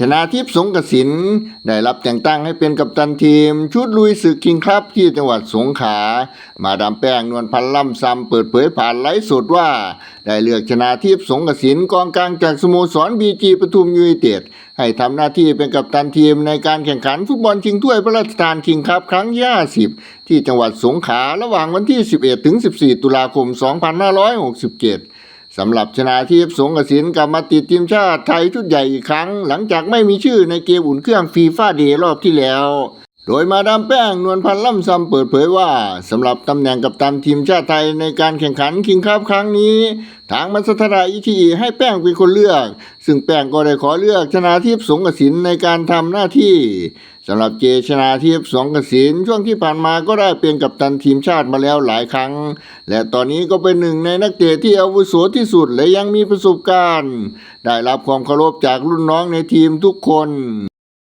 ชนะทิพย์สงกสินได้รับแต่งตั้งให้เป็นกัปตันทีม ชุดลุยศึกคิงครับที่จังหวัดสงขลามาดามแป้งนวลพันล่ำซำเปิดเผยผ่านไลฟ์สดว่า ได้เลือกชนะทิพย์สงกสินกองกลางจากสโมสรบีจีปทุมยูไนเต็ดให้ทำหน้าที่เป็นกัปตันทีมในการแข่งขันฟุตบอลชิงถ้วยพระราชทานคิงครับครั้งที่50ที่จังหวัดสงขลาระหว่างวันที่ 11 ถึง 14 ตุลาคม 2567 สำหรับชนะทิพย์สงกสินกลับมาติดทีมชาติไทยชุดใหญ่อีกครั้ง หลังจากไม่มีชื่อในเกมอุ่นเครื่องฟีฟ่าเดย์รอบที่แล้ว โดยมาดามแป้งนวลพันธ์ล่ำซำเปิดเผยว่าสำหรับตำแหน่งกัปตันทีมชาติไทยในการแข่งขันคิงคัพครั้งนี้ ทางมัสทราอิทีให้แป้งเป็นคนเลือก ซึ่งแป้งก็ได้ขอเลือกชนะทิพย์สงกสินในการทำหน้าที่สำหรับเจชนาทิพย์สงกสินช่วงที่ผ่านมาก็ได้เป็นกัปตันทีมชาติมาแล้วหลายครั้ง และตอนนี้ก็เป็นหนึ่งในนักเตะที่อาวุโสที่สุดและยังมีประสบการณ์ ได้รับความเคารพจากรุ่นน้องในทีมทุกคน